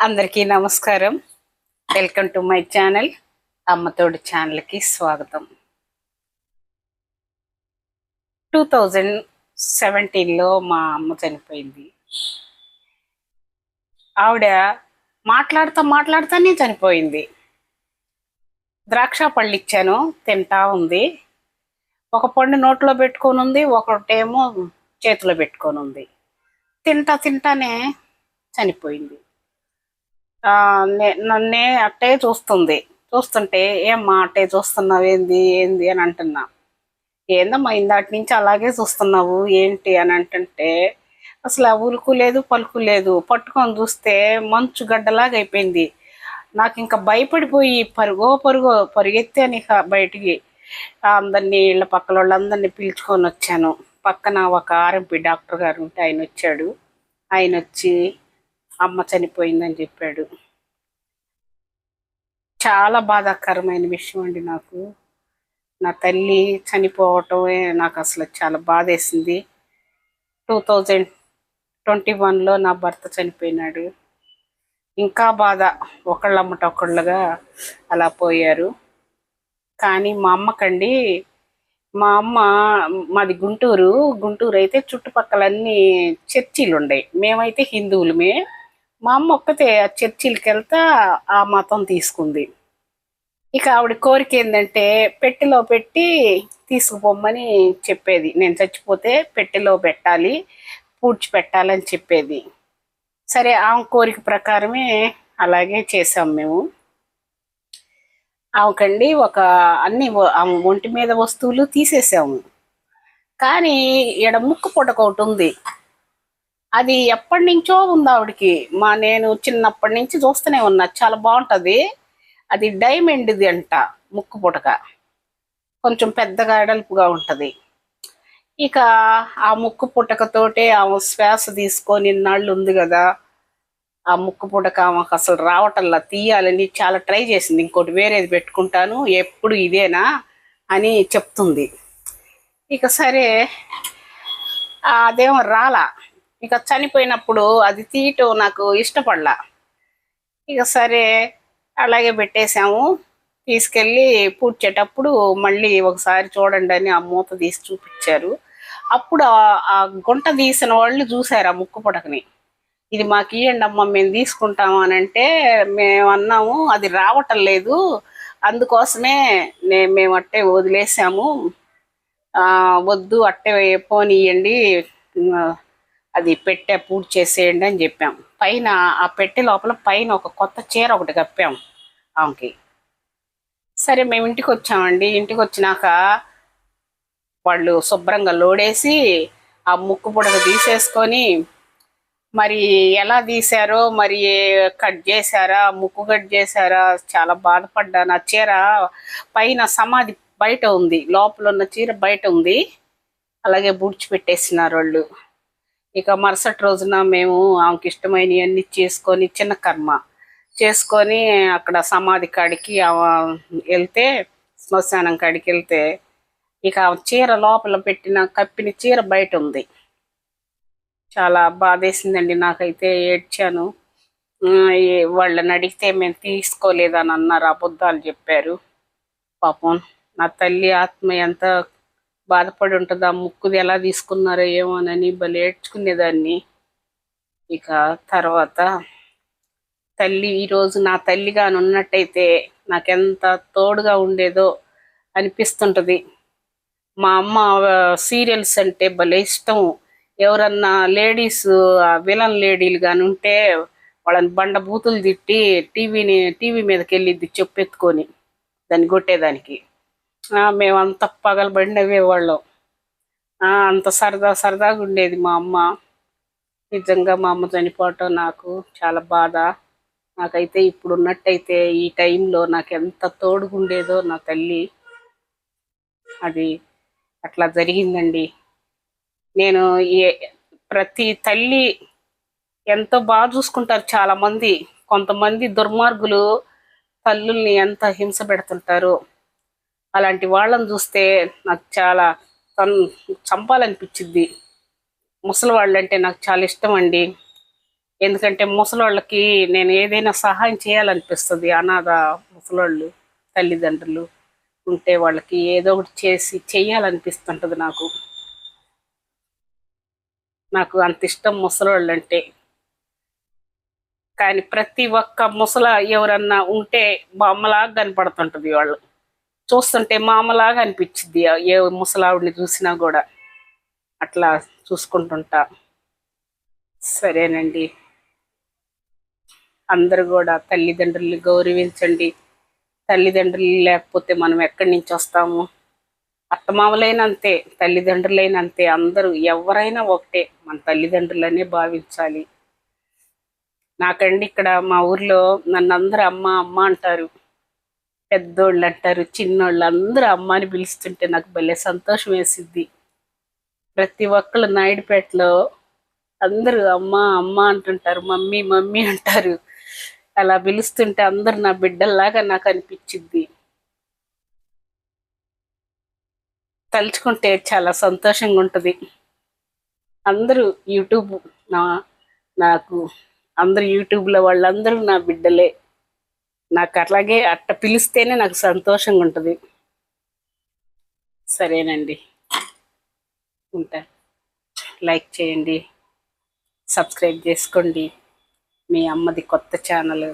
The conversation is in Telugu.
అందరికీ నమస్కారం. వెల్కమ్ టు మై ఛానల్ అమ్మతోడి ఛానల్కి స్వాగతం. టూ థౌజండ్ సెవెంటీన్లో మా అమ్మ చనిపోయింది. ఆవిడ మాట్లాడుతూ మాట్లాడుతూనే చనిపోయింది. ద్రాక్ష పళ్ళు ఇచ్చాను తింటా ఉంది. ఒక పండు నోట్లో పెట్టుకొని ఉంది ఒకటేమో చేతిలో పెట్టుకొని ఉంది. తింటా తింటానే చనిపోయింది. నన్నే అట్టే చూస్తుంది. చూస్తుంటే ఏమ్మా అట్టే చూస్తున్నావు? ఏంది? ఏంది? అని అంటున్నా. ఏందమ్మా ఇందాటి నుంచి అలాగే చూస్తున్నావు? ఏంటి? అని అంటుంటే అసలు ఆ ఉలుకు లేదు పలుకు లేదు. పట్టుకొని చూస్తే మంచు గడ్డలాగా అయిపోయింది. నాకు ఇంకా భయపడిపోయి పరుగో పరుగో పరిగెత్తాను ఇక బయటికి అందరినీ ఇళ్ళ పక్కల వాళ్ళందరినీ పిలుచుకొని వచ్చాను. పక్కన ఒక ఆర్ఎంపీ డాక్టర్ గారు ఉంటే ఆయన వచ్చాడు. ఆయన వచ్చి అమ్మ చనిపోయిందని చెప్పాడు. చాలా బాధాకరమైన విషయం అండి నాకు. నా తల్లి చనిపోవటమే నాకు అసలు చాలా బాధేసింది. టూ థౌజండ్ ట్వంటీ వన్లో నా భర్త చనిపోయినాడు. ఇంకా బాధ ఒకళ్ళమ్మట ఒకళ్ళుగా అలా పోయారు. కానీ మా అమ్మకండి మా అమ్మ మాది గుంటూరు. గుంటూరు అయితే చుట్టుపక్కలన్నీ చర్చీలు ఉన్నాయి మేమైతే హిందువులమే. మా అమ్మ ఒక్కతే ఆ చర్చిలకి వెళ్తా ఆ మతం తీసుకుంది. ఇక ఆవిడ కోరిక ఏంటంటే పెట్టెలో పెట్టి తీసుకుపోమ్మని చెప్పేది. నేను చచ్చిపోతే పెట్టెలో పెట్టాలి పూడ్చి పెట్టాలని చెప్పేది. సరే ఆమె కోరిక ప్రకారమే అలాగే చేసాం మేము. ఆమెకండి ఒక అన్ని ఆమె ఒంటి మీద వస్తువులు తీసేసాము కానీ ఈడ ముక్కు పుటక ఒకటి ఉంది. అది ఎప్పటి నుంచో ఉంది ఆవిడకి. మా నేను చిన్నప్పటి నుంచి చూస్తూనే ఉన్నా. చాలా బాగుంటుంది. అది డైమండ్ది అంట ముక్కు పుటక. కొంచెం పెద్దగా ఎడల్పుగా ఉంటుంది. ఇక ఆ ముక్కు పుటకతోటే ఆమె శ్వాస తీసుకొని ఇన్నాళ్ళు ఉంది కదా. ఆ ముక్కు పుటక ఆమెకు అసలు రావటల్లా తీయాలని చాలా ట్రై చేసింది. ఇంకోటి వేరేది పెట్టుకుంటాను ఎప్పుడు ఇదేనా అని చెప్తుంది. ఇక సరే అదేమో రాలా. ఇక చనిపోయినప్పుడు అది తీయటం నాకు ఇష్టపడలా. ఇక సరే అలాగే పెట్టేశాము. తీసుకెళ్ళి పూడ్చేటప్పుడు మళ్ళీ ఒకసారి చూడండి అని ఆ మూత తీసి చూపించారు. అప్పుడు ఆ- గుంట తీసిన వాళ్ళు చూశారు ఆ ముక్కు పుటకని ఇది మాకు ఇవ్వండి అమ్మ మేము తీసుకుంటాము అని అంటే మేము అన్నాము అది రావటం లేదు. అందుకోసమే నే మేము అట్టే వదిలేసాము. ఆ, వద్దు అట్టే పోనీయండి. అది పెట్టే పూర్తి చేసేయండి అని చెప్పాం పైన ఆ పెట్టె లోపల పైన ఒక కొత్త చీర ఒకటి కప్పాం ఆమెకి. సరే మేము ఇంటికి వచ్చామండి. ఇంటికి వచ్చినాక వాళ్ళు శుభ్రంగా లోడేసి ఆ ముక్కు పుడక తీసేసుకొని మరి ఎలా తీశారో మరి కట్ చేశారా ముక్కు కట్ చేశారా చాలా బాధపడ్డా నా చీర పైన సమాధి బయట ఉంది లోపల ఉన్న చీర బయట ఉంది. అలాగే బూడ్చి పెట్టేసినారు వాళ్ళు. ఇక మరుసటి రోజున మేము ఆమెకి ఇష్టమైనవన్నీ చేసుకొని చిన్న కర్మ చేసుకొని అక్కడ సమాధి కాడికి వెళ్తే శ్మశానం కాడికి వెళ్తే ఇక చీర లోపల పెట్టిన కప్పిన చీర బయట ఉంది. చాలా బాధేసిందండి. నాకైతే ఏడ్చాను. వాళ్ళని అడిగితే మేము తీసుకోలేదని అన్నారు అబద్ధాలు చెప్పారు. పాపం నా తల్లి ఆత్మ ఎంత బాధపడి ఉంటుంది ఆ ముక్కుది ఎలా తీసుకున్నారో ఏమోనని భలే ఏడ్చుకునేదాన్ని. ఇక తర్వాత తల్లి ఈరోజు నా తల్లిగా ఉన్నట్టయితే నాకెంత తోడుగా ఉండేదో అనిపిస్తుంటుంది. మా అమ్మ సీరియల్స్ అంటే భలే ఇష్టం. ఎవరన్నా లేడీస్ విలన్ లేడీలు కానీ ఉంటే వాళ్ళని బండ బూతులు తిట్టి టీవీని టీవీ మీదకి వెళ్ళిద్ది చెప్పెత్తుకొని దాన్ని కొట్టేదానికి. మేమంతా పగలబడి వాళ్ళం. ఆ, అంత సరదా సరదాగా ఉండేది మా అమ్మ. నిజంగా మా అమ్మ చనిపోవటం నాకు చాలా బాధ. నాకైతే ఇప్పుడు ఉన్నట్టయితే ఈ టైంలో నాకు ఎంత తోడుగుండేదో నా తల్లి. అది అట్లా జరిగిందండి. నేను ఏ ప్రతి తల్లి ఎంతో బాగా చూసుకుంటారు చాలా మంది కొంతమంది దుర్మార్గులు తల్లుల్ని ఎంత హింస పెడుతుంటారో. అలాంటి వాళ్ళని చూస్తే నాకు చాలా తన్ చంపాలనిపించింది ముసలివాళ్ళు అంటే నాకు చాలా ఇష్టం అండి ఎందుకంటే ముసలివాళ్ళకి నేను ఏదైనా సహాయం చేయాలనిపిస్తుంది. అనాథ ముసలివాళ్ళు తల్లిదండ్రులు ఉంటే వాళ్ళకి ఏదో ఒకటి చేసి చెయ్యాలనిపిస్తుంటుంది నాకు. నాకు అంత ఇష్టం ముసలివాళ్ళు అంటే కానీ ప్రతి ఒక్క ముసల ఎవరన్నా ఉంటే బొమ్మలాగా కనపడుతుంటుంది వాళ్ళు. చూస్తుంటే మామలాగా అనిపించింది ఏ ముసలావిడిని చూసినా కూడా అట్లా చూసుకుంటుంటా. సరేనండి. అందరు కూడా తల్లిదండ్రుల్ని గౌరవించండి. తల్లిదండ్రులు లేకపోతే మనం ఎక్కడి నుంచి వస్తాము? అత్తమామలైన అంతే తల్లిదండ్రులైన అంతే అందరూ ఎవరైనా ఒకటే మన తల్లిదండ్రులనే భావించాలి. నాకండి ఇక్కడ మా ఊర్లో నన్ను అందరూ అమ్మ అమ్మ అంటారు. పెద్దోళ్ళు అంటారు చిన్నోళ్ళు అందరూ అమ్మని పిలుస్తుంటే నాకు భలే సంతోషం వేసిద్ది. ప్రతి ఒక్కళ్ళు నాయుడుపేటలో అందరూ అమ్మ అమ్మ అంటుంటారు మమ్మీ మమ్మీ అంటారు. అలా పిలుస్తుంటే అందరు నా బిడ్డల్లాగా నాకు అనిపించింది తలుచుకుంటే చాలా సంతోషంగా ఉంటుంది. అందరూ యూట్యూబ్ నా నాకు అందరు యూట్యూబ్లో వాళ్ళందరూ నా బిడ్డలే. నాకు అట్లాగే అట్ట పిలిస్తేనే నాకు సంతోషంగా ఉంటుంది సరేనండి. ఉంటా. లైక్ చేయండి. సబ్స్క్రైబ్ చేసుకోండి. మీ అమ్మది కొత్త ఛానల్.